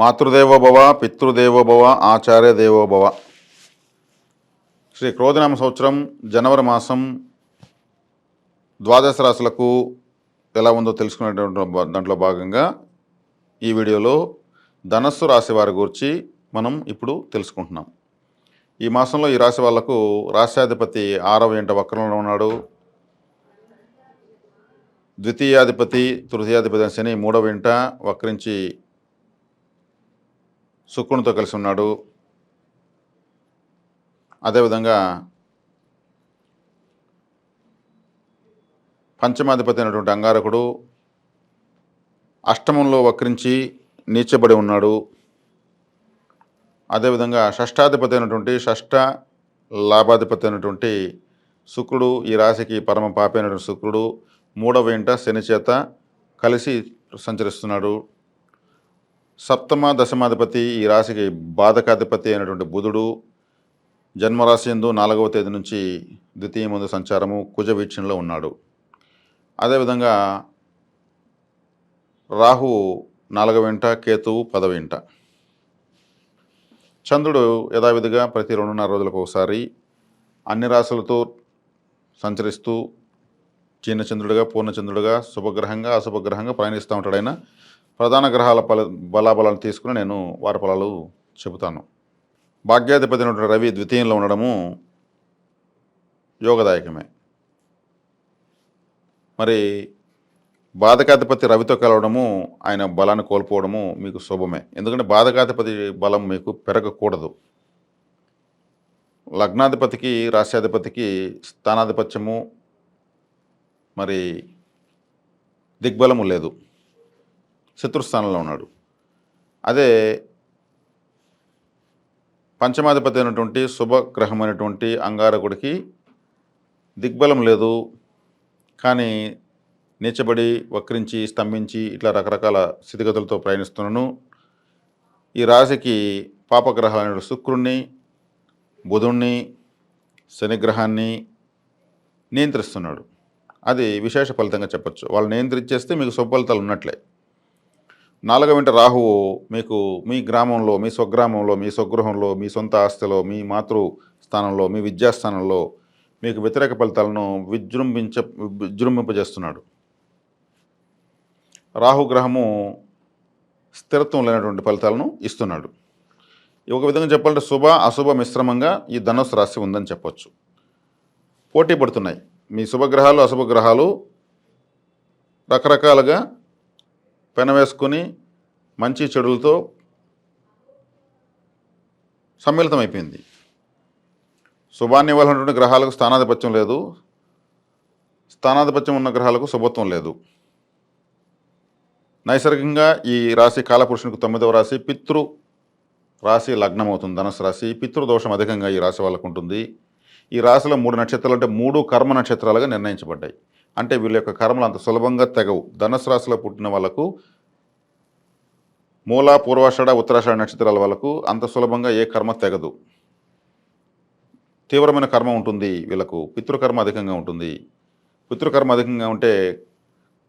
మాతృదేవోభవ పితృదేవోభవ ఆచార్య దేవోభవ శ్రీ క్రోధనామ సంవత్సరం జనవరి మాసం ద్వాదశ రాశులకు ఎలా ఉందో తెలుసుకునేటువంటి దాంట్లో భాగంగా ఈ వీడియోలో ధనస్సు రాశి వారి గురించి మనం ఇప్పుడు తెలుసుకుంటున్నాం. ఈ మాసంలో ఈ రాశి వాళ్ళకు రాశ్యాధిపతి ఆరవ ఎంట వక్రంలో ఉన్నాడు. ద్వితీయాధిపతి తృతీయాధిపతి శని మూడవ ఇంట వక్రించి శుక్రునితో కలిసి ఉన్నాడు. అదేవిధంగా పంచమాధిపతి అయినటువంటి అంగారకుడు అష్టమంలో వక్రించి నీచబడి ఉన్నాడు. అదేవిధంగా షష్టాధిపతి అయినటువంటి షష్ట లాభాధిపతి అయినటువంటి శుక్రుడు ఈ రాశికి పరమ పాపైనటువంటి శుక్రుడు మూడవ ఇంట శని చేత కలిసి సంచరిస్తున్నాడు. సప్తమ దశమాధిపతి ఈ రాశికి బాధకాధిపతి అయినటువంటి బుధుడు జన్మరాశి ఎందు నాలుగవ తేదీ నుంచి ద్వితీయ ముందు సంచారము కుజ వీక్షణలో ఉన్నాడు. అదేవిధంగా రాహు నాలుగవ ఇంట కేతువు పదవ ఇంట చంద్రుడు యథావిధిగా ప్రతి రెండున్నర రోజులకు ఒకసారి అన్ని రాశులతో సంచరిస్తూ చిన్న చంద్రుడిగా పూర్ణచంద్రుడిగా శుభగ్రహంగా అశుభగ్రహంగా ప్రయాణిస్తూ ఉంటాడు ఆయన. ప్రధాన గ్రహాల ఫల బలాబలాలు తీసుకుని నేను వారి ఫలాలు చెబుతాను. భాగ్యాధిపతి అయినటువంటి రవి ద్వితీయంలో ఉండడము యోగదాయకమే. మరి బాధకాధిపతి రవితో కలవడము ఆయన బలాన్ని కోల్పోవడము మీకు శుభమే. ఎందుకంటే బాధకాధిపతి బలం మీకు పెరగకూడదు. లగ్నాధిపతికి రాష్ట్రాధిపతికి స్థానాధిపత్యము మరి దిగ్బలము లేదు. శత్రుస్థానంలో ఉన్నాడు. అదే పంచమాధిపతి అయినటువంటి శుభగ్రహమైనటువంటి అంగారకుడికి దిగ్బలం లేదు. కానీ నీచబడి వక్రించి స్తంభించి ఇట్లా రకరకాల స్థితిగతులతో ప్రయాణిస్తున్నాను. ఈ రాశికి పాపగ్రహాలైన శుక్రుణ్ణి బుధుణ్ణి శనిగ్రహాన్ని నియంత్రిస్తున్నాడు. అది విశేష ఫలితంగా చెప్పచ్చు. వాళ్ళు నియంత్రించేస్తే మీకు శుభ ఫలితాలు ఉన్నట్లే. నాలుగవ ఇంట రాహువు మీకు మీ గ్రామంలో మీ స్వగ్రామంలో మీ స్వగృహంలో మీ సొంత ఆస్తిలో మీ మాతృ స్థానంలో మీ విద్యాస్థానంలో మీకు వ్యతిరేక ఫలితాలను విజృంభించ విజృంభింపజేస్తున్నాడు. రాహుగ్రహము స్థిరత్వం లేనటువంటి ఫలితాలను ఇస్తున్నాడు. ఒక విధంగా చెప్పాలంటే శుభ అశుభ మిశ్రమంగా ఈ ధనుసు రాశి ఉందని చెప్పొచ్చు. పోటీ పడుతున్నాయి. మీ శుభగ్రహాలు అశుభ గ్రహాలు రకరకాలుగా పెనవేసుకొని మంచి చెడులతో సమ్మిళితమైపోయింది. శుభాన్ని ఇవ్వాలన్నటువంటి గ్రహాలకు స్థానాధిపత్యం లేదు. స్థానాధిపత్యం ఉన్న గ్రహాలకు శుభత్వం లేదు. నైసర్గికంగా ఈ రాశి కాలపురుషునికి తొమ్మిదవ రాశి పితృ రాశి లగ్నం అవుతుంది ధనుసు రాశి పితృదోషం అధికంగా ఈ రాశి వాళ్ళకు ఉంటుంది. ఈ రాశిలో మూడు నక్షత్రాలు అంటే మూడు కర్మ నక్షత్రాలుగా నిర్ణయించబడ్డాయి. అంటే వీళ్ళ యొక్క కర్మలు అంత సులభంగా తెగవు. ధనుసు రాశిలో పుట్టిన వాళ్ళకు మూల పూర్వాషాఢ ఉత్తరాషాఢ నక్షత్రాల వాళ్ళకు అంత సులభంగా ఏ కర్మ తెగదు. తీవ్రమైన కర్మ ఉంటుంది వీళ్ళకు. పితృకర్మ అధికంగా ఉంటుంది. పితృకర్మ అధికంగా ఉంటే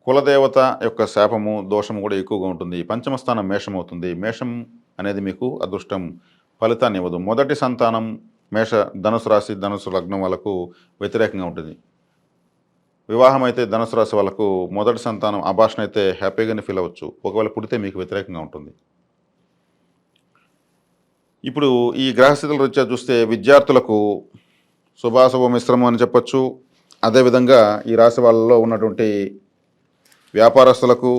కులదేవత యొక్క శాపము దోషము కూడా ఎక్కువగా ఉంటుంది. పంచమ స్థానం మేషం అవుతుంది. మేషం అనేది మీకు అదృష్టం. ఫలితాన్ని ఇవ్వదు. మొదటి సంతానం మేష ధనుసు రాశి ధనుసు లగ్నం వాళ్ళకు వ్యతిరేకంగా ఉంటుంది. వివాహం అయితే ధనుసు రాశి వాళ్ళకు మొదటి సంతానం అభాషణ అయితే హ్యాపీగానే ఫీల్ అవ్వచ్చు. ఒకవేళ పుడితే మీకు వ్యతిరేకంగా ఉంటుంది. ఇప్పుడు ఈ గ్రహస్థితుల రీత్యా చూస్తే విద్యార్థులకు శుభాశుభ మిశ్రమం అని చెప్పచ్చు. అదేవిధంగా ఈ రాశి వాళ్ళలో ఉన్నటువంటి వ్యాపారస్తులకు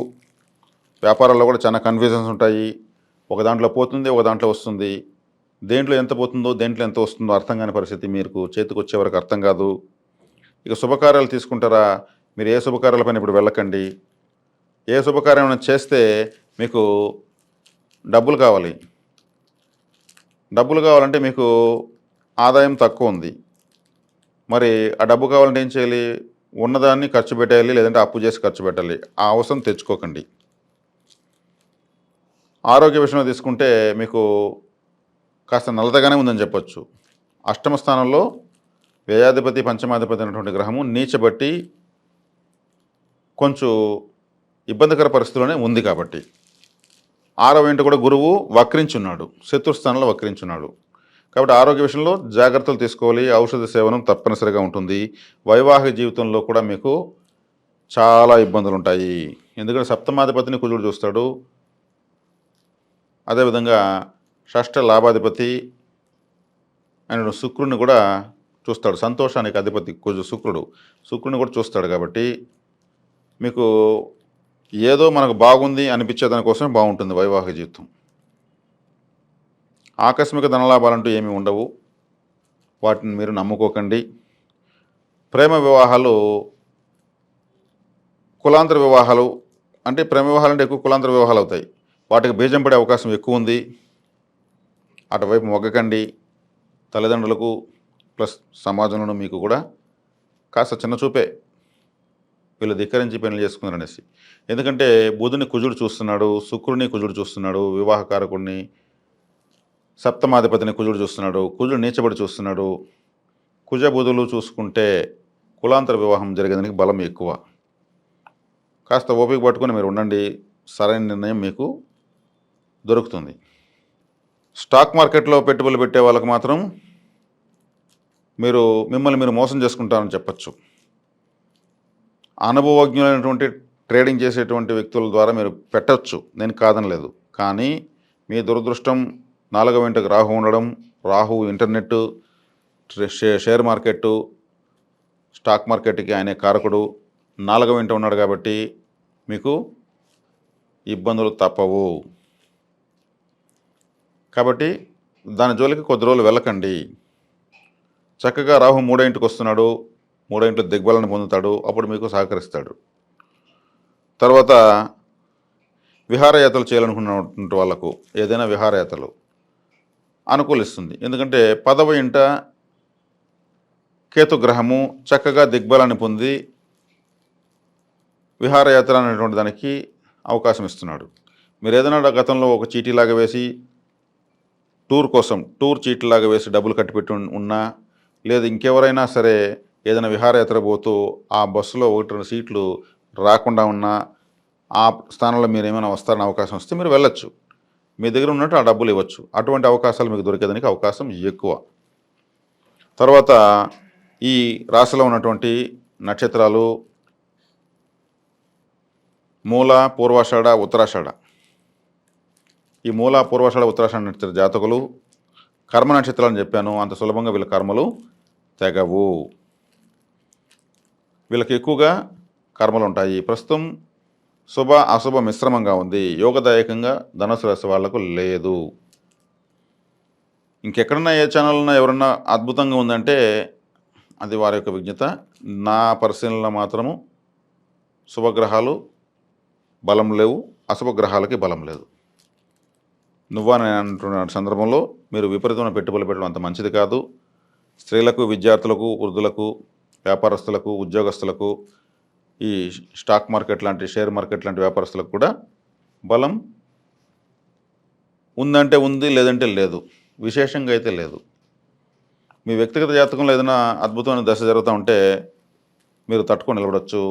వ్యాపారాల్లో కూడా చాలా కన్ఫ్యూజన్స్ ఉంటాయి. ఒక దాంట్లో పోతుంది ఒక దాంట్లో వస్తుంది. దేంట్లో ఎంత పోతుందో దేంట్లో ఎంత వస్తుందో అర్థం కాని పరిస్థితి మీకు చేతికి వచ్చే వరకు అర్థం కాదు. ఇక శుభకార్యాలు తీసుకుంటారా? మీరు ఏ శుభకార్యాల పైన ఇప్పుడు వెళ్ళకండి. ఏ శుభకార్యం చేస్తే మీకు డబ్బులు కావాలి. డబ్బులు కావాలంటే మీకు ఆదాయం తక్కువ ఉంది. మరి ఆ డబ్బు కావాలంటే ఏం చేయాలి? ఉన్నదాన్ని ఖర్చు పెట్టేయాలి లేదంటే అప్పు చేసి ఖర్చు పెట్టాలి. ఆ అవసరం తెచ్చుకోకండి. ఆరోగ్య విషయంలో తీసుకుంటే మీకు కాస్త నలతగానే ఉందని చెప్పొచ్చు. అష్టమ స్థానంలో వ్యయాధిపతి పంచమాధిపతి అనేటువంటి గ్రహము నీచబట్టి కొంచెం ఇబ్బందికర పరిస్థితిలోనే ఉంది కాబట్టి. ఆరవ ఇంట కూడా గురువు వక్రించున్నాడు. శత్రుస్థానంలో వక్రించున్నాడు. కాబట్టి ఆరోగ్య విషయంలో జాగ్రత్తలు తీసుకోవాలి. ఔషధ సేవనం తప్పనిసరిగా ఉంటుంది. వైవాహిక జీవితంలో కూడా మీకు చాలా ఇబ్బందులు ఉంటాయి ఎందుకంటే సప్తమాధిపతిని కుజుడు చూస్తాడు. అదేవిధంగా షష్ట లాభాధిపతి ఆయన శుక్రుడిని కూడా చూస్తాడు. సంతోషానికి అధిపతి కుజు శుక్రుడు. శుక్రుడిని కూడా చూస్తాడు కాబట్టి మీకు ఏదో మనకు బాగుంది అనిపించే దానికోసమే బాగుంటుంది వైవాహిక జీవితం. ఆకస్మిక ధనలాభాలంటూ ఏమీ ఉండవు. వాటిని మీరు నమ్ముకోకండి. ప్రేమ వివాహాలు కులాంతర వివాహాలు అంటే ప్రేమ వివాహాలు అంటే ఎక్కువ కులాంతర వివాహాలు అవుతాయి. వాటికి బీజం పడే అవకాశం ఎక్కువ ఉంది. అటువైపు మొగ్గకండి. తల్లిదండ్రులకు ప్లస్ సమాజంలో మీకు కూడా కాస్త చిన్న చూపే వీళ్ళు ధిక్కరించి పెళ్ళి చేసుకున్నారు అనేసి. ఎందుకంటే బుధుని కుజుడు చూస్తున్నాడు శుక్రుని కుజుడు చూస్తున్నాడు వివాహకారకుడిని సప్తమాధిపతిని కుజుడు చూస్తున్నాడు కుజుడు నీచబడి చూస్తున్నాడు. కుజ బుధులు చూసుకుంటే కులాంతర వివాహం జరిగేదానికి బలం ఎక్కువ. కాస్త ఓపిక పట్టుకొని మీరు ఉండండి సరైన నిర్ణయం మీకు దొరుకుతుంది. స్టాక్ మార్కెట్లో పెట్టుబడులు పెట్టే వాళ్ళకు మాత్రం మీరు మిమ్మల్ని మీరు మోసం చేసుకుంటారని చెప్పచ్చు. అనుభవజ్ఞులైనటువంటి ట్రేడింగ్ చేసేటువంటి వ్యక్తుల ద్వారా మీరు పెట్టచ్చు. నేను కాదనలేదు. కానీ మీ దురదృష్టం నాలుగవ ఇంటికి రాహు ఉండడం రాహు ఇంటర్నెట్ షే- షేర్ మార్కెట్ స్టాక్ మార్కెట్కి ఆయనే కారకుడు నాలుగవ ఇంట ఉన్నాడు కాబట్టి మీకు ఇబ్బందులు తప్పవు. కాబట్టి దాని జోలికి కొద్ది రోజులు వెళ్ళకండి. చక్కగా రాహు మూడో ఇంటికి వస్తున్నాడు మూడో ఇంట్లో దిగ్బలాన్ని పొందుతాడు అప్పుడు మీకు సహకరిస్తాడు. తర్వాత విహారయాత్రలు చేయాలనుకున్నటువంటి వాళ్ళకు ఏదైనా విహారయాత్రలు అనుకూలిస్తుంది. ఎందుకంటే పదవ ఇంట కేతుగ్రహము చక్కగా దిగ్బలాన్ని పొంది విహారయాత్ర అనేటువంటి దానికి అవకాశం ఇస్తున్నాడు. మీరు ఏదైనా గతంలో ఒక చీటీలాగా వేసి టూర్ కోసం టూర్ చీటీలాగా వేసి డబ్బులు కట్టిపెట్టి ఉన్నా లేదా ఇంకెవరైనా సరే ఏదైనా విహారయాత్ర పోతూ ఆ బస్సులో ఒకటి రెండు సీట్లు రాకుండా ఉన్నా ఆ స్థానంలో మీరు ఏమైనా వస్తారని అవకాశం వస్తే మీరు వెళ్ళొచ్చు. మీ దగ్గర ఉన్నట్టు ఆ డబ్బులు ఇవ్వచ్చు. అటువంటి అవకాశాలు మీకు దొరికేదానికి అవకాశం ఎక్కువ. తర్వాత ఈ రాశిలో ఉన్నటువంటి నక్షత్రాలు మూల పూర్వాషాఢ ఉత్తరాషాఢ. ఈ మూల పూర్వాషాఢ ఉత్తరాషాఢ నక్షత్ర జాతకులు కర్మ నక్షత్రాలను చెప్పాను. అంత సులభంగా వీళ్ళ కర్మలు తెగవు. వీళ్ళకి ఎక్కువగా కర్మలు ఉంటాయి. ప్రస్తుతం శుభ అశుభ మిశ్రమంగా ఉంది. యోగదాయకంగా ధనుసు రాశి వాళ్ళకు లేదు. ఇంకెక్కడన్నా ఏ ఛానల్లో ఎవరన్నా అద్భుతంగా ఉందంటే అది వారి యొక్క విజ్ఞత. నా పరిశీలనలో మాత్రము శుభగ్రహాలు బలం లేవు అశుభ గ్రహాలకి బలం లేదు. నువ్వా అంటున్న సందర్భంలో మీరు విపరీతమైన పెట్టుబడులు పెట్టడం అంత మంచిది కాదు. స్త్రీలకు విద్యార్థులకు వృద్ధులకు వ్యాపారస్తులకు ఉద్యోగస్తులకు ఈ స్టాక్ మార్కెట్ లాంటి షేర్ మార్కెట్ లాంటి వ్యాపారస్తులకు కూడా బలం ఉందంటే ఉంది లేదంటే లేదు. విశేషంగా అయితే లేదు. మీ వ్యక్తిగత జాతకంలో ఏదైనా అద్భుతమైన దశ జరుగుతూ ఉంటే మీరు తట్టుకొని నిలబడవచ్చు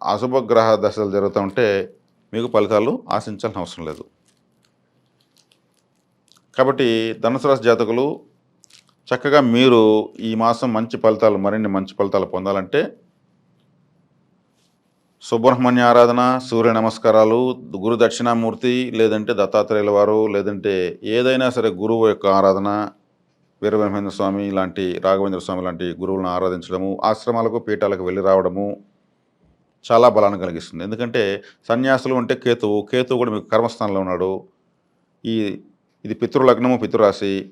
అశుభగ్రహ దశలు జరుగుతూ ఉంటే మీకు ఫలితాలు ఆశించాల్సిన అవసరం లేదు. కాబట్టి ధనుసు రాశి జాతకులు చక్కగా మీరు ఈ మాసం మంచి ఫలితాలు మరిన్ని మంచి ఫలితాలు పొందాలంటే సుబ్రహ్మణ్య ఆరాధన సూర్య నమస్కారాలు గురు దక్షిణామూర్తి లేదంటే దత్తాత్రేయుల వారు లేదంటే ఏదైనా సరే గురువు యొక్క ఆరాధన వీరబ్రహ్మేంద్ర స్వామి లాంటి రాఘవేంద్ర స్వామి లాంటి గురువులను ఆరాధించడము ఆశ్రమాలకు పీఠాలకు వెళ్ళి రావడము చాలా బలాన్ని కలిగిస్తుంది. ఎందుకంటే సన్యాసులు అంటే కేతువు కేతువు కూడా మీకు కర్మస్థానంలో ఉన్నాడు. ఈ ఇది పితృలగ్నము పితృరాశి.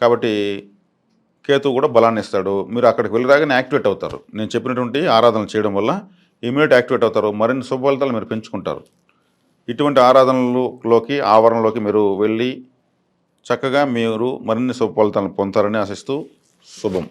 కాబట్టి కేతువు కూడా బలాన్ని ఇస్తాడు మీరు అక్కడికి వెళ్ళి రాగానే యాక్టివేట్ అవుతారు. నేను చెప్పినటువంటి ఆరాధనలు చేయడం వల్ల ఇమీడియట్ యాక్టివేట్ అవుతారు. మరిన్ని శుభఫలితాలు మీరు పెంచుకుంటారు. ఇటువంటి ఆరాధనలోకి ఆవరణలోకి మీరు వెళ్ళి చక్కగా మీరు మరిన్ని శుభఫలితాలను పొందుతారని ఆశిస్తూ శుభం.